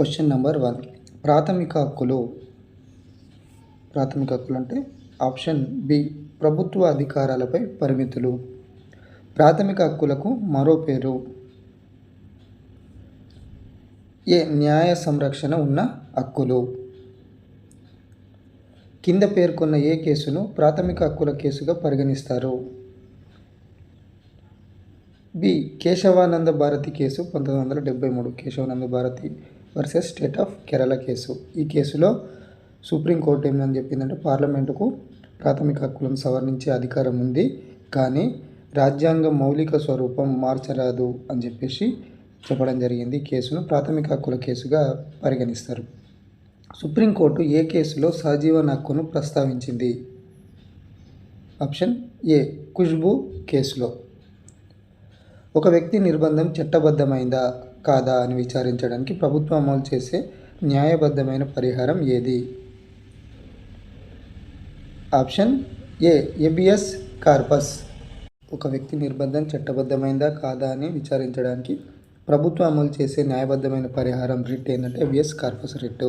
Question number one ప్రాథమిక హక్కులు ప్రాథమిక హక్కులు అంటే ఆప్షన్ బి ప్రభుత్వ అధికారాలపై పరిమితులు. ప్రాథమిక హక్కులకు మరో పేరు. ఏ న్యాయ సంరక్షణ ఉన్న హక్కులు. కింద పేర్కొన్న ఏ కేసును ప్రాథమిక హక్కుల కేసుగా పరిగణిస్తారు? బి కేశవానంద భారతి కేసు పంతొమ్మిది వందల డెబ్బై మూడు. Kesavananda Bharati versus state of Kerala case ఈ కేసులో సుప్రీంకోర్టు ఏమని చెప్పిందంటే పార్లమెంటుకు ప్రాథమిక హక్కులను సవరించే అధికారం ఉంది కానీ రాజ్యాంగ మౌలిక స్వరూపం మార్చరాదు అని చెప్పేసి చెప్పడం జరిగింది. కేసును ప్రాథమిక హక్కుల కేసుగా పరిగణిస్తారు. సుప్రీంకోర్టు ఏ కేసులో సహజీవన హక్కును ప్రస్తావించింది? ఆప్షన్ ఏ ఖుష్బు కేసులో ఒక వ్యక్తి నిర్బంధం చట్టబద్ధమైందా? కాదా అని విచారించడానికి ప్రభుత్వం అమలు చేసే న్యాయబద్ధమైన పరిహారం ఏది? Option A habeas corpus. ఒక వ్యక్తి నిర్బంధం చట్టబద్ధమైందా కాదా అని విచారించడానికి ప్రభుత్వం అమలు చేసే న్యాయబద్ధమైన పరిహారం రిట్ ఏంటంటే ఎబిఎస్ కార్పస్ రిట్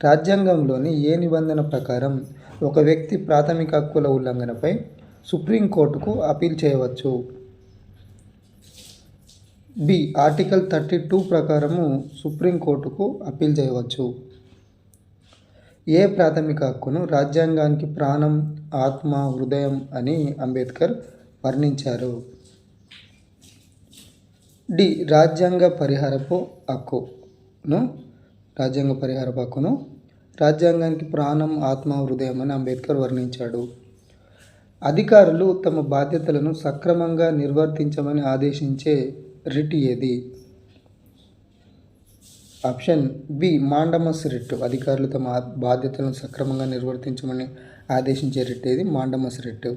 రాజ్యాంగంలోని ఏ నిబంధన ప్రకారం ఒక వ్యక్తి ప్రాథమిక హక్కుల ఉల్లంఘనపై సుప్రీంకోర్టుకు అపీల్ చేయవచ్చు? బి ఆర్టికల్ థర్టీ టూ ప్రకారము సుప్రీంకోర్టుకు అప్పీల్ చేయవచ్చు. ఏ ప్రాథమిక హక్కును రాజ్యాంగానికి ప్రాణం ఆత్మ హృదయం అని అంబేద్కర్ వర్ణించారు? డి రాజ్యాంగ పరిహారపు హక్కును రాజ్యాంగ పరిహారపు హక్కును రాజ్యాంగానికి ప్రాణం ఆత్మ హృదయం అని అంబేద్కర్ వర్ణించాడు. అధికారులు తమ బాధ్యతలను సక్రమంగా నిర్వర్తించమని ఆదేశించే రిట్ ఏది? ఆప్షన్ బి మాండమస్ రిట్ అధికారులు తమ బాధ్యతలను సక్రమంగా నిర్వర్తించమని ఆదేశించే రిట్ ఏది? మాండమస్ రిట్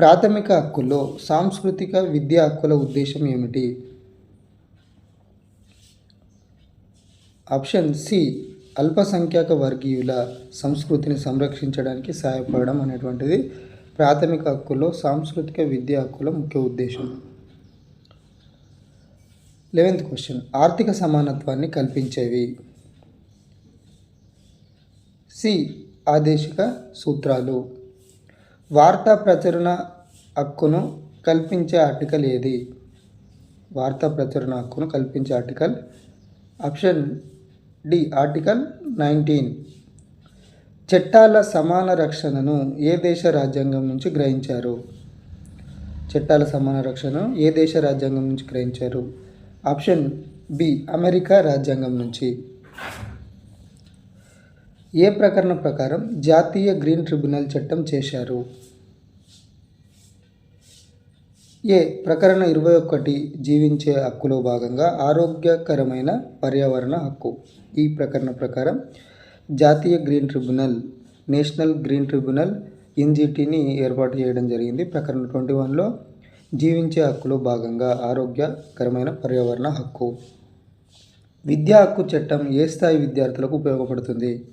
ప్రాథమిక హక్కుల్లో సాంస్కృతిక విద్యా హక్కుల ఉద్దేశం ఏమిటి? ఆప్షన్ సి అల్పసంఖ్యాక వర్గీయుల సంస్కృతిని సంరక్షించడానికి సహాయపడడం అనేటువంటిది ప్రాథమిక హక్కుల్లో సాంస్కృతిక విద్యా హక్కుల ముఖ్య ఉద్దేశం. Eleventh question. ఆర్థిక సమానత్వాన్ని కల్పించేవి. సి. ఆదేశిక సూత్రాలు. వార్తా ప్రచురణ హక్కును కల్పించే ఆర్టికల్ ఏది? వార్తా ప్రచురణ హక్కును కల్పించే article. Option D. Article nineteen. చట్టాల సమాన రక్షణను ఏ దేశ రాజ్యాంగం నుంచి గ్రహించారు? చట్టాల సమాన రక్షణను ఏ దేశ రాజ్యాంగం నుంచి గ్రహించారు? ఆప్షన్ బి అమెరికా రాజ్యాంగం నుంచి. ఏ ప్రకరణ ప్రకారం జాతీయ గ్రీన్ ట్రిబ్యునల్ చట్టం చేశారు? ఏ ప్రకరణ ఇరవై ఒకటి జీవించే హక్కులో భాగంగా ఆరోగ్యకరమైన పర్యావరణ హక్కు. ఈ ప్రకరణ ప్రకారం జాతీయ green tribunal national green tribunal ఎన్జిటిని ఏర్పాటు చేయడం జరిగింది. ప్రకరణ ట్వంటీ వన్లో జీవించే హక్కులో భాగంగా ఆరోగ్యకరమైన పర్యావరణ హక్కు. విద్యా హక్కు చట్టం ఏ స్థాయి విద్యార్థులకు ఉపయోగపడుతుంది?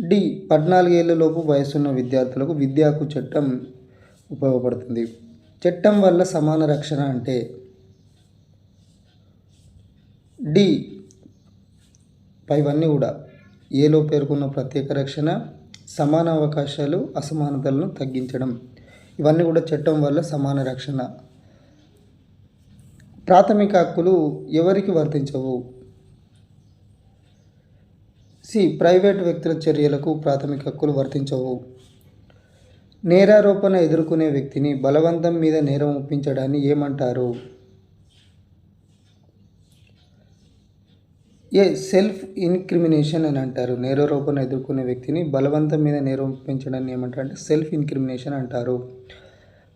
డి. పద్నాలుగేళ్ళలోపు వయసున్న విద్యార్థులకు విద్యా హక్కు చట్టం ఉపయోగపడుతుంది. చట్టం వల్ల సమాన రక్షణ అంటే? డి. పైవన్నీ కూడా. ఏలో పేర్కొన్న ప్రత్యేక రక్షణ సమాన అవకాశాలు అసమానతలను తగ్గించడం. ఇవన్నీ కూడా చట్టం వల్ల సమాన రక్షణ. ప్రాథమిక హక్కులు ఎవరికి వర్తించవు? సి ప్రైవేట్ వ్యక్తుల చర్యలకు ప్రాథమిక హక్కులు వర్తించవు. నేరారోపణ ఎదుర్కొనే వ్యక్తిని బలవంతం మీద నేరం ఒప్పించడాన్ని ఏమంటారు? ఏ సెల్ఫ్ ఇన్క్రిమినేషన్ అని అంటారు. నేరారోపణ ఎదుర్కొనే వ్యక్తిని బలవంతం మీద నిరూపించడాన్ని ఏమంటారంటే ఏమంటారు అంటే సెల్ఫ్ ఇన్క్రిమినేషన్ అంటారు.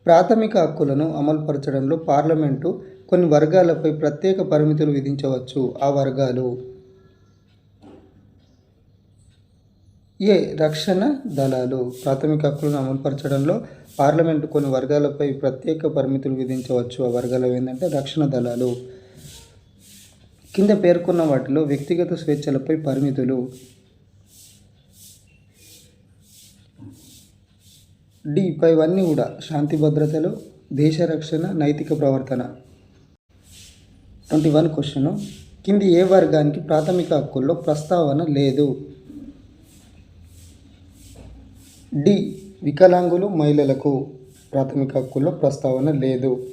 ప్రాథమిక హక్కులను అమలుపరచడంలో పార్లమెంటు కొన్ని వర్గాలపై ప్రత్యేక పరిమితులు విధించవచ్చు. ఆ వర్గాలు ఏ రక్షణ దళాలు ప్రాథమిక హక్కులను అమలుపరచడంలో పార్లమెంటు కొన్ని వర్గాలపై ప్రత్యేక పరిమితులు విధించవచ్చు. ఆ వర్గాలు ఏంటంటే రక్షణ దళాలు. కింద పేర్కొన్న వాటిలో వ్యక్తిగత స్వేచ్ఛలపై పరిమితులు. డి. పైవన్నీ కూడా శాంతి భద్రతలు దేశ రక్షణ నైతిక ప్రవర్తన. Twenty one question. కింది ఏ వర్గానికి ప్రాథమిక హక్కుల్లో ప్రస్తావన లేదు? డి. వికలాంగులు మహిళలకు ప్రాథమిక హక్కుల్లో ప్రస్తావన లేదు.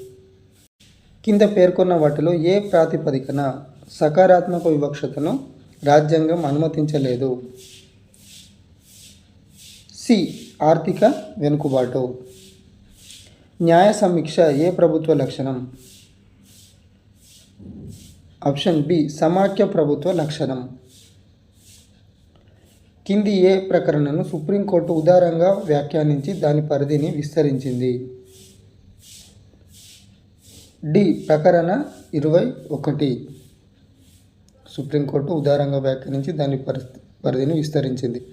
కింద పేర్కొన్న వాటిలో ఏ ప్రాతిపదికన సకారాత్మక వివక్షతను రాజ్యాంగం అనుమతించలేదు. సి. ఆర్థిక వెనుకబాటు. న్యాయ సమీక్ష ఏ ప్రభుత్వ లక్షణం? Option B. సమాఖ్య ప్రభుత్వ లక్షణం. కింది ఏ ప్రకరణను సుప్రీంకోర్టు ఉదారంగా వ్యాఖ్యానించి దాని పరిధిని విస్తరించింది. డి. ప్రకరణ ఇరవై ఒకటి. సుప్రీంకోర్టు ఉదారంగా వ్యాఖ్యానించి దాని పరి- పరిధిని విస్తరించింది.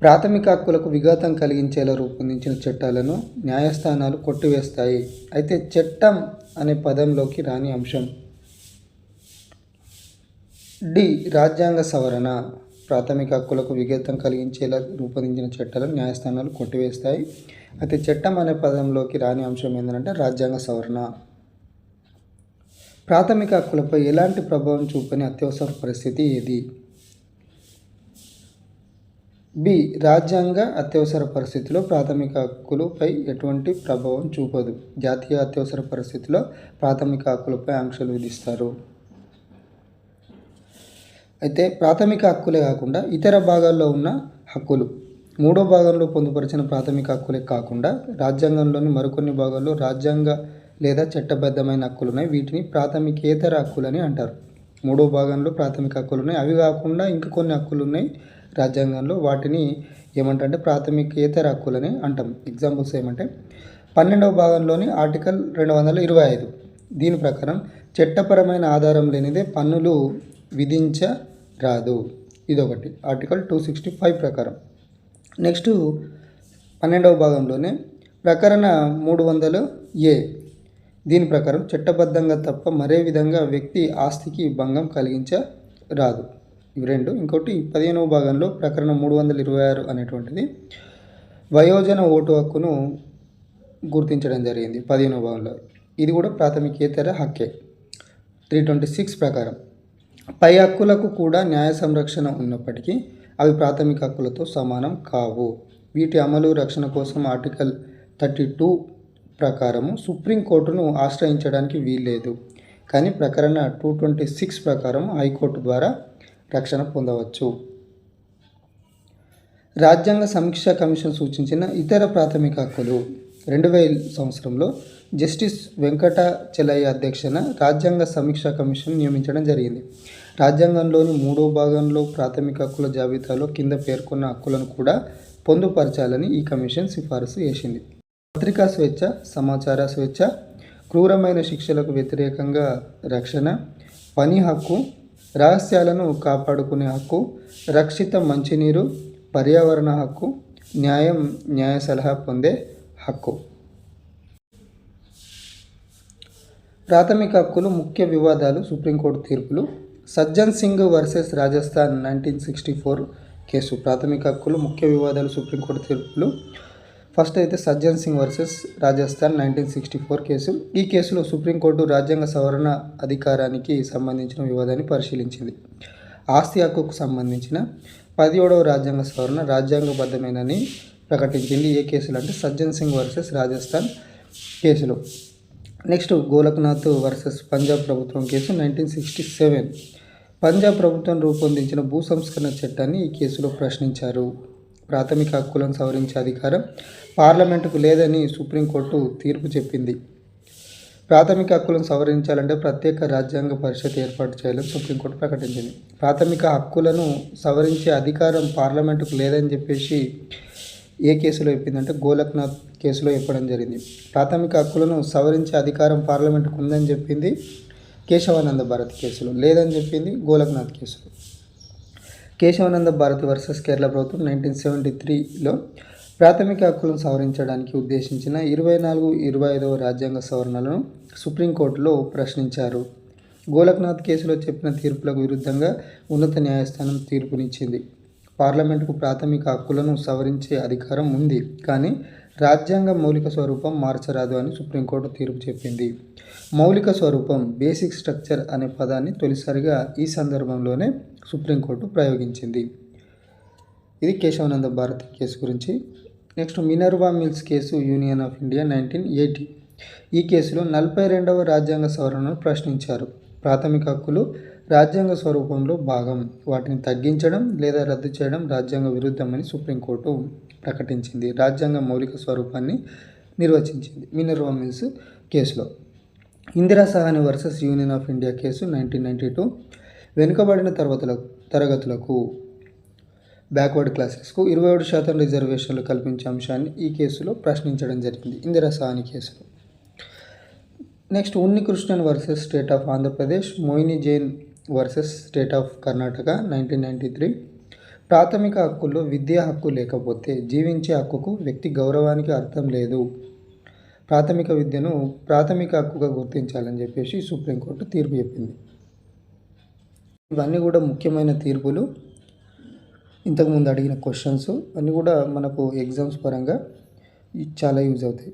ప్రాథమిక హక్కులకు విఘాతం కలిగించేలా రూపొందించిన చట్టాలను న్యాయస్థానాలు కొట్టివేస్తాయి. అయితే చట్టం అనే పదంలోకి రాని అంశం. డి. రాజ్యాంగ సవరణ. ప్రాథమిక హక్కులకు విఘాతం కలిగించేలా రూపొందించిన చట్టాలను న్యాయస్థానాలు కొట్టివేస్తాయి. అయితే చట్టం అనే పదంలోకి రాని అంశం ఏంటంటే రాజ్యాంగ సవరణ. ప్రాథమిక హక్కులపై ఎలాంటి ప్రభావం చూపని అత్యవసర పరిస్థితి ఏది? బి. రాజ్యాంగ అత్యవసర పరిస్థితిలో ప్రాథమిక హక్కులపై ఎటువంటి ప్రభావం చూపదు. జాతీయ అత్యవసర పరిస్థితిలో ప్రాథమిక హక్కులపై ఆంక్షలు విధిస్తారు. అయితే ప్రాథమిక హక్కులే కాకుండా ఇతర భాగాల్లో ఉన్న హక్కులు. మూడో భాగంలో పొందుపరిచిన ప్రాథమిక హక్కులే కాకుండా రాజ్యాంగంలోని మరికొన్ని భాగాల్లో రాజ్యాంగ లేదా చట్టబద్ధమైన హక్కులు ఉన్నాయి వీటిని ప్రాథమికేతర హక్కులని అంటారు. మూడో భాగంలో ప్రాథమిక హక్కులు ఉన్నాయి అవి కాకుండా ఇంకా కొన్ని హక్కులు ఉన్నాయి రాజ్యాంగంలో. వాటిని ఏమంటే ప్రాథమికేతర హక్కులని అంటాం. ఎగ్జాంపుల్స్ ఏమంటే పన్నెండవ భాగంలోని ఆర్టికల్ రెండు వందల ఇరవై ఐదు. దీని ప్రకారం చట్టపరమైన ఆధారం లేనిదే పన్నులు విధించరాదు. ఇదొకటి. ఆర్టికల్ టూ సిక్స్టీ ఫైవ్ ప్రకారం. నెక్స్ట్ పన్నెండవ భాగంలోనే ప్రకరణ మూడు వందలు ఏ. దీని ప్రకారం చట్టబద్ధంగా తప్ప మరే విధంగా వ్యక్తి ఆస్తికి భంగం కలిగించరాదు. ఇవి రెండు. ఇంకోటి పదిహేనవ భాగంలో ప్రకరణ మూడు వందల ఇరవై ఆరు అనేటువంటిది వయోజన ఓటు హక్కును గుర్తించడం జరిగింది పదిహేనవ భాగంలో. ఇది కూడా ప్రాథమికేతర హక్కే. త్రీ ట్వంటీ సిక్స్ ప్రకారం పై హక్కులకు కూడా న్యాయ సంరక్షణ ఉన్నప్పటికీ అవి ప్రాథమిక హక్కులతో సమానం కావు. వీటి అమలు రక్షణ కోసం ఆర్టికల్ థర్టీ టూ ప్రకారము సుప్రీంకోర్టును ఆశ్రయించడానికి వీల్లేదు. కానీ ప్రకరణ టూ ట్వంటీ సిక్స్ ప్రకారం హైకోర్టు ద్వారా రక్షణ పొందవచ్చు. రాజ్యాంగ సమీక్షా కమిషన్ సూచించిన ఇతర ప్రాథమిక హక్కులు. రెండు వేల సంవత్సరంలో జస్టిస్ వెంకట చెలయ్య అధ్యక్షన రాజ్యాంగ సమీక్షా కమిషన్ నియమించడం జరిగింది. రాజ్యాంగంలోని మూడో భాగంలో ప్రాథమిక హక్కుల జాబితాలో కింద పేర్కొన్న హక్కులను కూడా పొందుపరచాలని ఈ కమిషన్ సిఫారసు చేసింది. పత్రికా స్వేచ్ఛ సమాచార స్వేచ్ఛ క్రూరమైన శిక్షలకు వ్యతిరేకంగా రక్షణ పని హక్కు రహస్యాలను కాపాడుకునే హక్కు రక్షిత మంచినీరు పర్యావరణ హక్కు న్యాయం న్యాయ సలహా పొందే హక్కు. ప్రాథమిక హక్కులు ముఖ్య వివాదాలు సుప్రీంకోర్టు తీర్పులు. Sajjan Singh versus Rajasthan nineteen sixty four case. ప్రాథమిక హక్కులు ముఖ్య వివాదాలు సుప్రీంకోర్టు తీర్పులు. ఫస్ట్ అయితే Sajjan Singh versus Rajasthan nineteen sixty four case. ఈ కేసులో సుప్రీంకోర్టు రాజ్యాంగ సవరణ అధికారానికి సంబంధించిన వివాదాన్ని పరిశీలించింది. ఆస్తి హక్కుకు సంబంధించిన పదిహేడవ రాజ్యాంగ సవరణ రాజ్యాంగబద్ధమేనని ప్రకటించింది ఏ కేసులు అంటే సజ్జన్ సింగ్ వర్సెస్ రాజస్థాన్ కేసులో. నెక్స్ట్ గోలక్నాథ్ వర్సెస్ పంజాబ్ ప్రభుత్వం case nineteen sixty seven Punjab ప్రభుత్వం రూపొందించిన భూ సంస్కరణ చట్టాన్ని ఈ కేసులో ప్రశ్నించారు. ప్రాథమిక హక్కులను సవరించే అధికారం పార్లమెంటుకు లేదని సుప్రీంకోర్టు తీర్పు చెప్పింది. ప్రాథమిక హక్కులను సవరించాలంటే ప్రత్యేక రాజ్యాంగ పరిషత్ ఏర్పాటు చేయాలని సుప్రీంకోర్టు ప్రకటించింది. ప్రాథమిక హక్కులను సవరించే అధికారం పార్లమెంటుకు లేదని చెప్పేసి ఏ కేసులో చెప్పిందంటే గోలక్నాథ్ కేసులో చెప్పడం జరిగింది. ప్రాథమిక హక్కులను సవరించే అధికారం పార్లమెంటుకు ఉందని చెప్పింది కేశవానంద భారత్ కేసులో లేదని చెప్పింది గోలక్నాథ్ కేసులో. కేశవానంద భారతి వర్సెస్ కేరళ ప్రభుత్వం నైన్టీన్ సెవెంటీ త్రీలో ప్రాథమిక హక్కులను సవరించడానికి ఉద్దేశించిన ఇరవై నాలుగు ఇరవై ఐదవ రాజ్యాంగ సవరణలను సుప్రీంకోర్టులో ప్రశ్నించారు. గోలక్నాథ్ కేసులో చెప్పిన తీర్పులకు విరుద్ధంగా ఉన్నత న్యాయస్థానం తీర్పునిచ్చింది. పార్లమెంటుకు ప్రాథమిక హక్కులను సవరించే అధికారం ఉంది. కానీ రాజ్యాంగ మౌలిక స్వరూపం మార్చరాదు అని సుప్రీంకోర్టు తీర్పు చెప్పింది. మౌలిక స్వరూపం బేసిక్ స్ట్రక్చర్ అనే పదాన్ని తొలిసారిగా ఈ సందర్భంలోనే సుప్రీంకోర్టు ప్రయోగించింది. ఇది కేశవానంద భారతి కేసు గురించి. Next Minerva Mills case union of India nineteen eighty. ఈ కేసులో నలభై రెండవ రాజ్యాంగ సవరణను ప్రశ్నించారు. ప్రాథమిక హక్కులు రాజ్యాంగ స్వరూపంలో భాగం. వాటిని తగ్గించడం లేదా రద్దు చేయడం రాజ్యాంగ విరుద్ధమని సుప్రీంకోర్టు ప్రకటించింది. రాజ్యాంగ మౌలిక స్వరూపాన్ని నిర్వచించింది. మినర్వా మిల్స్ కేసులో. Indira Sawhney versus union of India case nineteen ninety two. వెనుకబడిన తరగతుల తరగతులకు బ్యాక్వర్డ్ క్లాసెస్కు ఇరవై ఏడు శాతం రిజర్వేషన్లు కల్పించే అంశాన్ని ఈ కేసులో ప్రశ్నించడం జరిగింది. ఇందిరా సహాని కేసులో. Next Unni Krishnan versus state of Andhra Pradesh Mohini Jain versus state of Karnataka nineteen ninety three. ప్రాథమిక హక్కుల్లో విద్యా హక్కు లేకపోతే జీవించే హక్కుకు వ్యక్తి గౌరవానికి అర్థం లేదు. ప్రాథమిక విద్యను ప్రాథమిక హక్కుగా గుర్తించాలని చెప్పేసి సుప్రీంకోర్టు తీర్పు చెప్పింది. ఇవన్నీ కూడా ముఖ్యమైన తీర్పులు. ఇంతకుముందు అడిగిన క్వశ్చన్స్ అన్నీ కూడా మనకు ఎగ్జామ్స్ పరంగా చాలా యూజ్ అవుతాయి.